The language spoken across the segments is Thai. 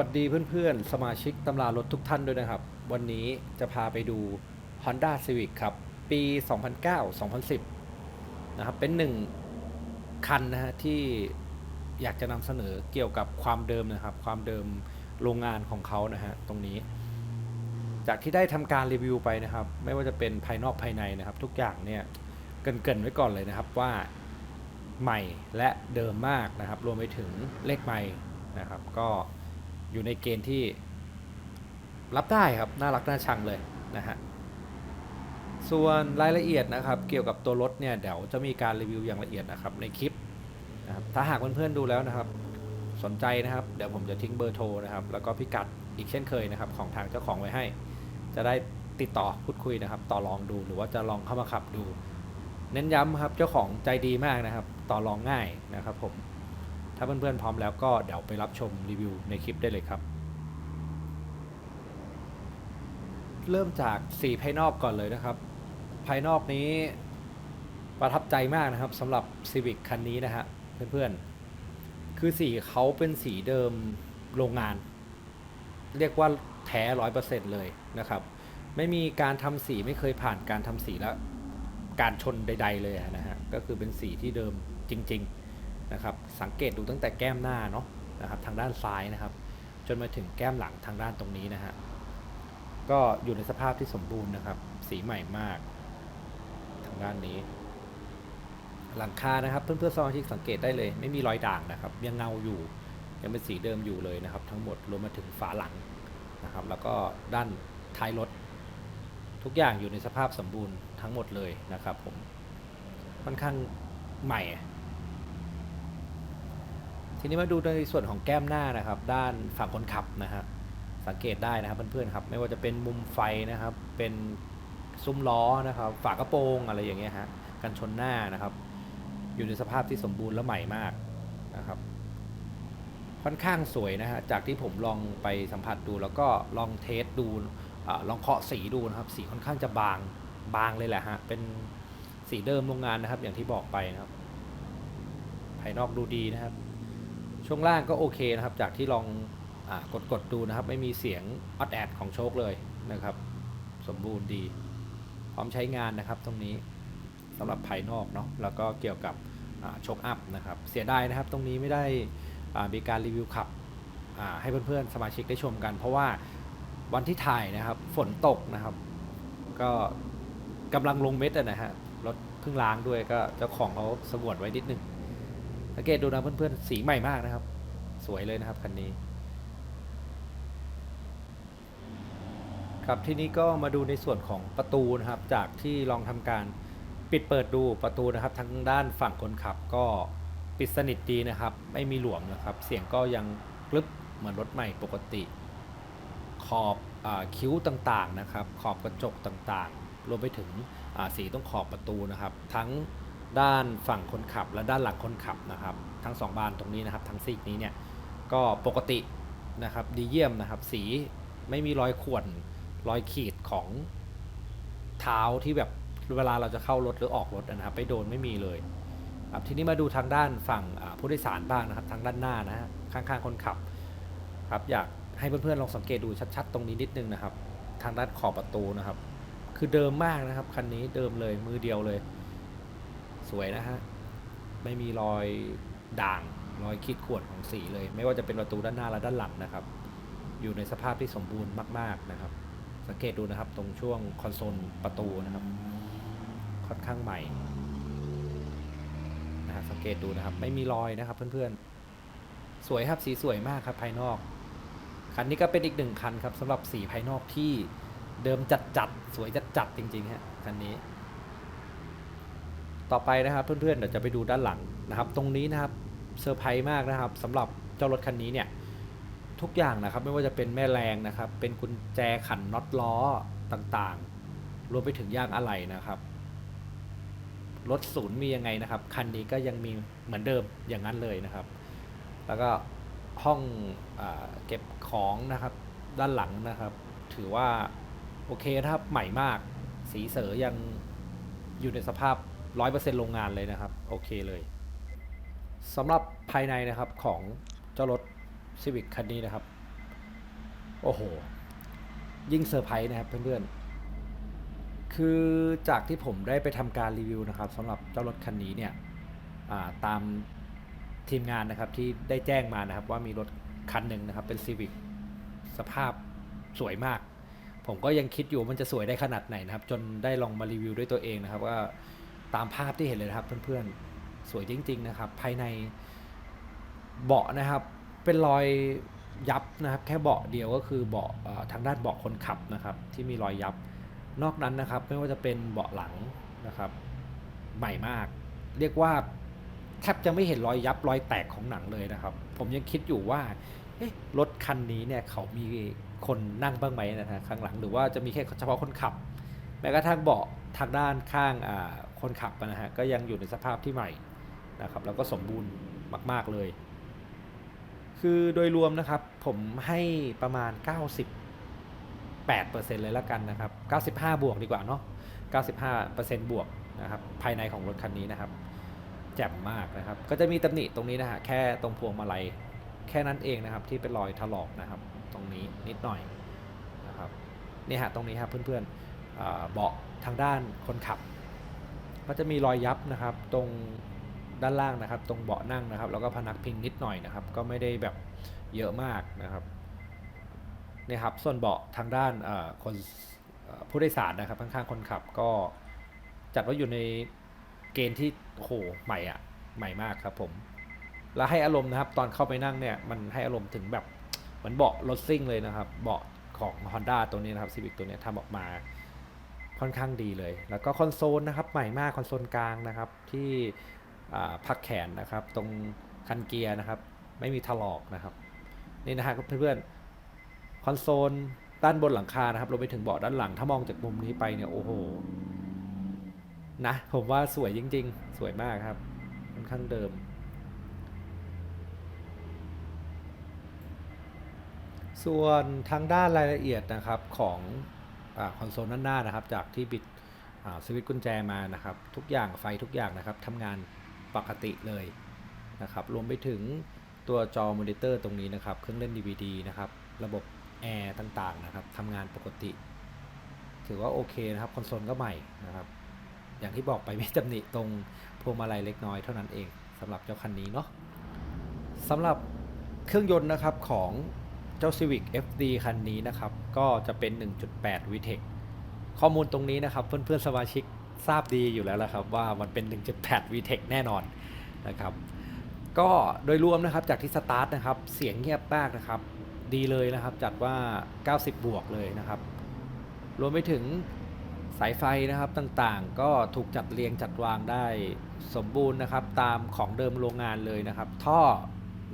วัสดีเพื่อนๆ สมาชิกตำรารถทุกท่านด้วยนะครับ วันนี้จะพาไปดู Honda Civic ครับ ปี 2009-2010 นะครับ เป็นหนึ่งคันนะฮะที่อยากจะนำเสนอเกี่ยวกับความเดิมนะครับ ความเดิมโรงงานของเขานะฮะตรงนี้ จากที่ได้ทำการรีวิวไปนะครับ ไม่ว่าจะเป็นภายนอกภายในนะครับ ทุกอย่างเนี่ยเกรินๆไว้ก่อนเลยนะครับว่าใหม่และเดิมมากนะครับ รวมไปถึงเลขใหม่นะครับ ก็ อยู่ในเกณฑ์ที่รับได้ครับ น่ารักน่าชังเลยนะฮะ ส่วนรายละเอียดนะครับ เกี่ยวกับตัวรถเนี่ยเดี๋ยวจะมีการรีวิวอย่างละเอียดนะครับในคลิปนะครับถ้าหากเพื่อนๆดูแล้วนะครับ สนใจนะครับเดี๋ยวผมจะทิ้งเบอร์โทรนะครับ แล้วก็พิกัดอีกเช่นเคยนะครับ ของทางเจ้าของไว้ให้ จะได้ติดต่อพูดคุยนะครับ ต่อรองดูหรือว่าจะลองเข้ามาขับดู เน้นย้ำครับเจ้าของใจดีมากนะครับ ต่อรองง่ายนะครับผม ถ้าเพื่อนๆพร้อมแล้วก็เดี๋ยวไปรับชมรีวิวในคลิปได้เลยครับ เริ่มจากสีภายนอกก่อนเลยนะครับ ภายนอกนี้ประทับใจมากนะครับสำหรับ Civic คันนี้นะฮะเพื่อนๆ คือสีเขาเป็นสีเดิมโรงงาน เรียกว่าแท้ร้อยเปอร์เซ็นต์เลยนะครับ ไม่มีการทำสีไม่เคยผ่านการทำสีและการชนใด ๆ เลยนะฮะ ก็คือเป็นสีที่เดิมจริง ๆ นะครับสังเกตดูตั้งแต่แก้มหน้าเนาะนะครับทางด้านซ้ายนะครับ จนมาถึงแก้มหลังทางด้านตรงนี้นะฮะก็อยู่ในสภาพที่สมบูรณ์นะครับ สีใหม่มาก ทางด้านนี้ หลังคานะครับ เพื่อนๆสมาชิกสังเกตได้เลย ไม่มีรอยด่างนะครับ ยังเงาอยู่ยังเป็นสีเดิมอยู่เลยนะครับ ทั้งหมดรวมมาถึงฝาหลังนะครับ แล้วก็ด้านท้ายรถทุกอย่างอยู่ในสภาพสมบูรณ์ทั้งหมดเลยนะครับ ผมค่อนข้างใหม่ ทีนี้มาดูในส่วนของแก้มหน้านะครับ ด้านฝั่งคนขับนะฮะสังเกตได้นะครับเพื่อนๆครับ ไม่ว่าจะเป็นมุมไฟนะครับ เป็นซุ้มล้อนะครับ ฝากระโปรงอะไรอย่างเงี้ยฮะกันชนหน้านะครับ อยู่ในสภาพที่สมบูรณ์และใหม่มากนะครับ ค่อนข้างสวยนะฮะจากที่ผมลองไปสัมผัสดู แล้วก็ลองเทสดูอลองเคาะสีดูนะครับ สีค่อนข้างจะบางบางเลยแหละฮะเป็นสีเดิมโรงงานนะครับ อย่างที่บอกไปนะครับ ภายนอกดูดีนะครับ ช่วงล่างก็โอเคนะครับ จากที่ลองอกดกดดูนะครับ ไม่มีเสียงออดแอดของโชคเลยนะครับ สมบูรณ์ดี พร้อมใช้งานนะครับตรงนี้สำหรับภายนอกเนาะแล้วก็เกี่ยวกับโชคอัพนะครับ เสียดายนะครับตรงนี้ไม่ได้มีการรีวิวขับให้เพื่อนๆสมาชิกได้ชมกัน เพราะว่าวันที่ถ่ายนะครับ ฝนตกนะครับ ก็กำลังลงเม็ดอะนะฮะรถเพิ่งล้างด้วยก็เจ้าของเขาสงวนไว้นิดนึง สังเกตดูนะเพื่อนๆ สีใหม่มากนะครับ สวยเลยนะครับคันนี้ ครับที่นี้ก็มาดูในส่วนของประตูนะครับ จากที่ลองทำการปิดเปิดดูประตูนะครับ ทั้งด้านฝั่งคนขับก็ปิดสนิทดีนะครับ ไม่มีหลวมนะครับ เสียงก็ยังกรึบเหมือนรถใหม่ปกติ ขอบอคิ้วต่างๆนะครับ ขอบกระจกต่างๆ รวมไปถึงสีตรงขอบประตูนะครับ ทั้ง ด้านฝั่งคนขับและด้านหลังคนขับนะครับ ทั้งสองบานตรงนี้นะครับ ทั้งซีกนี้เนี่ยก็ปกตินะครับดีเยี่ยมนะครับ สีไม่มีรอยข่วนรอยขีดของเท้าที่แบบเวลาเราจะเข้ารถหรือออกรถนะครับ ไปโดนไม่มีเลยครับทีนี้มาดูทางด้านฝั่งผู้โดยสารบ้างนะครับ ทางด้านหน้านะฮะข้างๆคนขับครับอยากให้เพื่อนๆลองสังเกตดูชัดๆ ตรงนี้นิดนึงนะครับ ทางด้านขอบประตูนะครับ คือเดิมมากนะครับคันนี้เดิมเลยมือเดียวเลย วยนะฮะ ไม่มีรอยด่างรอยขีดข่วนของสีเลย ไม่ว่าจะเป็นประตูด้านหน้าและด้านหลังนะครับ อยู่ในสภาพที่สมบูรณ์มาก ๆนะครับ สังเกตดูนะครับตรงช่วงคอนโซลประตูนะครับ ค่อนข้างใหม่นะฮะสังเกตดูนะครับ ไม่มีรอยนะครับ เพื่อนๆ สวยครับสีสวยมากครับภายนอก คันนี้ก็เป็นอีกหนึ่งคันครับสำหรับสีภายนอกที่เดิมจัดจัดๆสวยจัดจัดๆจริงๆฮะคันนี้ ต่อไปนะครับเพื่อนๆเดี๋ยวจะไปดูด้านหลังนะครับ ตรงนี้นะครับเซอร์ไพรส์มากนะครับสำหรับเจ้ารถคันนี้เนี่ยทุกอย่างนะครับไม่ว่าจะเป็นแม่แรงนะครับ เป็นกุญแจขันน็อตล้อต่างๆ รวมไปถึงยางอะไหล่นะครับรถศูนย์มียังไงนะครับ คันนี้ก็ยังมีเหมือนเดิมอย่างนั้นเลยนะครับ แล้วก็ห้องอเก็บของนะครับด้านหลังนะครับ ถือว่าโอเคนะครับใหม่มาก สีเสือยังอยู่ในสภาพ 100%โรงงานเลยนะครับ โอเคเลยสำหรับภายในนะครับของเจ้ารถ Civic คันนี้นะครับ โอ้โห ยิ่งเซอร์ไพรส์นะครับเพื่อนๆ คือจากที่ผมได้ไปทำการรีวิวนะครับสำหรับเจ้ารถคันนี้เนี่ยาตามทีมงานนะครับที่ได้แจ้งมานะครับว่ามีรถคันหนึ่งนะครับเป็น Civic สภาพสวยมาก ผมก็ยังคิดอยู่มันจะสวยได้ขนาดไหนนะครับ จนได้ลองมารีวิวด้วยตัวเองนะครับว่า ตามภาพที่เห็นเลยนะครับเพื่อนๆ สวยจริง ๆ นะครับ ภายในเบาะนะครับ เป็นรอยยับนะครับ แค่เบาะเดียวก็คือเบาะทางด้านเบาะคนขับนะครับ ที่มีรอยยับ นอกนั้นนะครับ ไม่ว่าจะเป็นเบาะหลังนะครับ ใหม่มาก เรียกว่าแทบจะไม่เห็นรอยยับรอยแตกของหนังเลยนะครับ ผมยังคิดอยู่ว่ารถคันนี้เนี่ยเขามีคนนั่งบ้างไหมนะฮะข้างหลังหรือว่าจะมีแค่เฉพาะคนขับ แม้กระทั่งเบาะทางด้านข้างอ่า คนขับนะฮะก็ยังอยู่ในสภาพที่ใหม่นะครับแล้วก็สมบูรณ์มาก ๆเลย คือโดยรวมนะครับผมให้ประมาณ 98%เลยละกันนะครับ95 บวกดีกว่าเนาะ95%บวกนะครับภายในของรถคันนี้นะครับแจ่มมากนะครับ ก็จะมีตำหนิตรงนี้นะฮะแค่ตรงพวงมาลัยแค่นั้นเองนะครับ ที่เป็นรอยถลอกนะครับ ตรงนี้นิดหน่อยนะครับนี่ฮะตรงนี้ครับเพื่อนๆอ่าเบาะทางด้านคนขับ ก็จะมีรอยยับนะครับตรงด้านล่างนะครับ ตรงเบาะนั่งนะครับ แล้วก็พนักพิงนิดหน่อยนะครับ ก็ไม่ได้แบบเยอะมากนะครับนี่ครับส่วนเบาะทางด้านคนผู้โดยสารนะครับข้างๆคนขับก็จัดว่าอยู่ในเกณฑ์ที่โหใหม่อะใหม่มากครับผมแล้วให้อารมณ์นะครับ ตอนเข้าไปนั่งเนี่ยมันให้อารมณ์ถึงแบบเหมือนเบาะรถซิ่งเลยนะครับ เบาะของ Honda ตัวนี้นะครับ Civic ตัวนี้ทำออกมา ค่อนข้างดีเลย แล้วก็คอนโซลนะครับใหม่มากคอนโซลกลางนะครับที่พักแขนนะครับ ตรงคันเกียร์นะครับ ไม่มีถลอกนะครับ นี่นะฮะเพื่อนๆคอนโซลด้านบนหลังคานะครับรวมไปถึงเบาะด้านหลังถ้ามองจากมุมนี้ไปเนี่ยโอ้โหนะผมว่าสวยจริง ๆ สวยมากครับค่อนข้างเดิม ส่วนทางด้านรายละเอียดนะครับของ คอนโซลด้านหน้านะครับ จากที่บิดสวิตช์กุญแจมานะครับ ทุกอย่างไฟทุกอย่างนะครับทำงานปกติเลยนะครับ รวมไปถึงตัวจอมอนิเตอร์ตรงนี้นะครับ เครื่องเล่น DVD นะครับ ระบบแอร์ต่างๆนะครับทำงานปกติ ถือว่าโอเคนะครับ คอนโซลก็ใหม่นะครับ อย่างที่บอกไปไม่ตำหนิตรงพวงมาลัยเล็กน้อยเท่านั้นเองสำหรับเจ้าคันนี้เนาะสำหรับเครื่องยนต์นะครับของ จ้า Civic FD คันนี้นะครับ ก็จะเป็น 1.8 VTEC ข้อมูลตรงนี้นะครับ เพื่อนๆสมาชิกทราบดีอยู่แล้วละครับ ว่ามันเป็น 1.8 VTEC แน่นอนนะครับ ก็โดยรวมนะครับจากที่สตาร์ทนะครับ เสียงเงียบมากนะครับ ดีเลยนะครับ จัดว่า 90 บวกเลยนะครับ รวมไปถึงสายไฟนะครับต่างๆ ก็ถูกจัดเรียงจัดวางได้สมบูรณ์นะครับ ตามของเดิมโรงงานเลยนะครับ ท่อ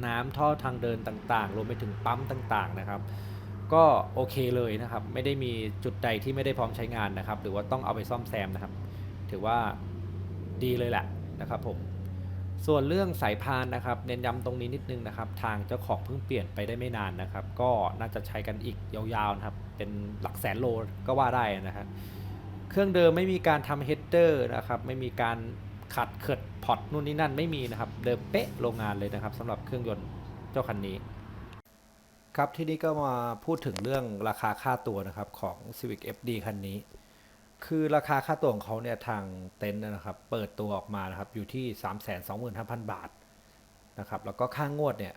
น้ำท่อทางเดินต่างๆ รวมไปถึงปั๊มต่างๆนะครับ ก็โอเคเลยนะครับ ไม่ได้มีจุดใดที่ไม่ได้พร้อมใช้งานนะครับ หรือว่าต้องเอาไปซ่อมแซมนะครับ ถือว่าดีเลยแหละนะครับผมส่วนเรื่องสายพานนะครับ เน้นย้ำตรงนี้นิดนึงนะครับ ทางเจ้าของเพิ่งเปลี่ยนไปได้ไม่นานนะครับ ก็น่าจะใช้กันอีกยาวๆนะครับ เป็นหลักแสนโลก็ว่าได้นะครับเครื่องเดิมไม่มีการทำเฮดเดอร์นะครับ ไม่มีการ ขัดเขิดพอตนู่นนี่นั่นไม่มีนะครับ เดิมเป๊ะโรงงานเลยนะครับสำหรับเครื่องยนต์เจ้าคันนี้ ครับที่นี้ก็มาพูดถึงเรื่องราคาค่าตัวนะครับของ Civic FD คันนี้ คือราคาค่าตัวของเขาเนี่ยทางเต็นท์นะครับ เปิดตัวออกมานะครับอยู่ที่ 325,000 บาทนะครับแล้วก็ค่างวดเนี่ย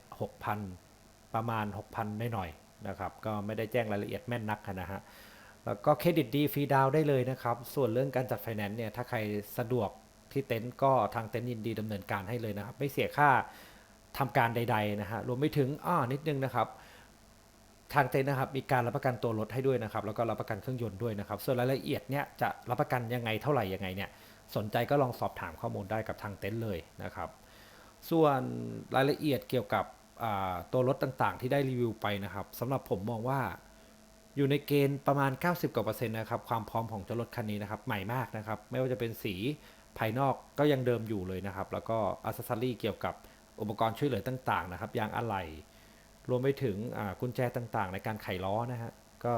6,000 ประมาณ 6,000หน่อยๆนะครับก็ไม่ได้แจ้งรายละเอียดแม่นนักนะฮะแล้วก็เครดิตดีฟรีดาวได้เลยนะครับ ส่วนเรื่องการจัดไฟแนนซ์เนี่ย ถ้าใครสะดวก ที่เต็นท์ก็ทางเต็นท์ยินดีดำเนินการให้เลยนะครับ ไม่เสียค่าทำการใด ๆ นะฮะรวมไปถึงอ้อนิดนึงนะครับ ทางเต็นท์นะครับมีการรับประกันตัวรถให้ด้วยนะครับ แล้วก็รับประกันเครื่องยนต์ด้วยนะครับ ส่วนรายละเอียดเนี่ยจะรับประกันยังไงเท่าไหร่ยังไงเนี่ยสนใจก็ลองสอบถามข้อมูลได้กับทางเต็นท์เลยนะครับ ส่วนรายละเอียดเกี่ยวกับตัวรถต่างๆ ที่ได้รีวิวไปนะครับสำหรับผมมองว่าอยู่ในเกณฑ์ประมาณ 90กว่าเปอร์เซ็นต์นะครับความพร้อมของเจ้ารถคันนี้นะครับใหม่มากนะครับ ไม่ว่าจะเป็นสี ภายนอกก็ยังเดิมอยู่เลยนะครับ แล้วก็อัซซอรี่เกี่ยวกับอุปกรณ์ช่วยเหลือต่างๆนะครับยางอะไหล่รวมไปถึงกุญแจต่างๆ ในการไขล้อนะฮะก็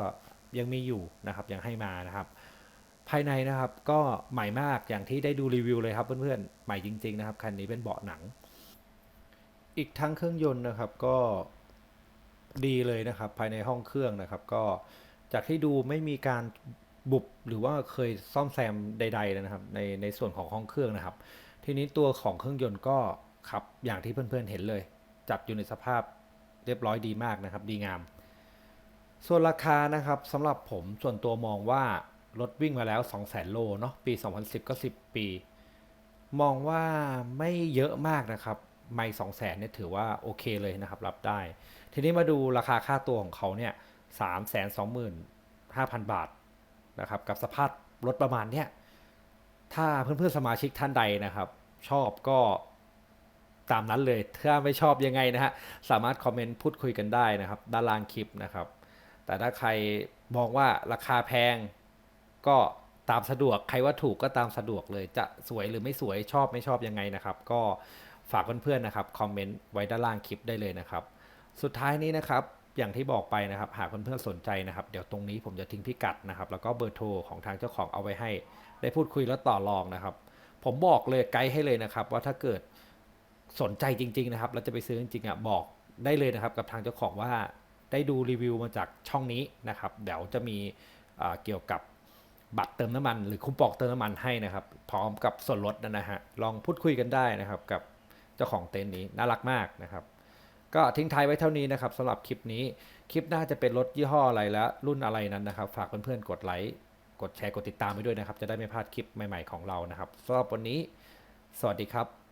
ยังมีอยู่นะครับยังให้มานะครับ ภายในนะครับก็ใหม่มากอย่างที่ได้ดูรีวิวเลยครับเพื่อนๆใหม่จริงๆนะครับคันนี้เป็นเบาะหนัง อีกทั้งเครื่องยนต์นะครับก็ดีเลยนะครับ ภายในห้องเครื่องนะครับ ก็จากที่ดูไม่มีการ บุบหรือว่าเคยซ่อมแซมใดๆเลยนะครับ ในในส่วนของห้องเครื่องนะครับ ทีนี้ตัวของเครื่องยนต์ก็ขับอย่างที่เพื่อนๆเห็นเลย จัดอยู่ในสภาพเรียบร้อยดีมากนะครับ ดีงาม ส่วนราคานะครับสำหรับผมส่วนตัวมองว่ารถวิ่งมาแล้ว 2 0 0 0 0 0 โลเนาะปี 2010 ก็ 10 ปี มองว่าไม่เยอะมากนะครับไม่สองแสนเนี่ยถือว่าโอเคเลยนะครับ รับได้ ทีนี้มาดูราคาค่าตัวของเขาเนี่ยสามแสนสองหมื่นห้าพันบาท นะครับกับสภาพรถประมาณเนี้ยถ้าเพื่อนๆสมาชิกท่านใดนะครับ ชอบก็ตามนั้นเลย ถ้าไม่ชอบยังไงนะฮะสามารถคอมเมนต์พูดคุยกันได้นะครับ ด้านล่างคลิปนะครับ แต่ถ้าใครมองว่าราคาแพงก็ตามสะดวกใครว่าถูกก็ตามสะดวกเลยจะสวยหรือไม่สวยชอบไม่ชอบยังไงนะครับ ก็ฝากเพื่อนๆนะครับคอมเมนต์ไว้ด้านล่างคลิปได้เลยนะครับ สุดท้ายนี้นะครับ อย่างที่บอกไปนะครับ หากเพื่อนๆสนใจนะครับ เดี๋ยวตรงนี้ผมจะทิ้งพิกัดนะครับ แล้วก็เบอร์โทรของทางเจ้าของเอาไว้ให้ ได้พูดคุยแล้วต่อรองนะครับ ผมบอกเลยไกด์ให้เลยนะครับ ว่าถ้าเกิดสนใจจริง ๆ นะครับ แล้วจะไปซื้อจริงๆอะบอกได้เลยนะครับ กับทางเจ้าของว่าได้ดูรีวิวมาจากช่องนี้นะครับ เดี๋ยวจะมีเกี่ยวกับบัตรเติมน้ำมันหรือคูปองเติมน้ำมันให้นะครับ พร้อมกับส่วนลดนะฮะลองพูดคุยกันได้นะครับ กับเจ้าของเต็นท์นี้น่ารักมากนะครับ ก็ทิ้งท้ายไว้เท่านี้นะครับสำหรับคลิปนี้ คลิปหน้าจะเป็นรถยี่ห้ออะไรและรุ่นอะไรนั้นนะครับ ฝากเพื่อนๆกดไลค์กดแชร์กดติดตามไปด้วยนะครับ จะได้ไม่พลาดคลิปใหม่ๆของเรานะครับสำหรับวันนี้ สวัสดีครับ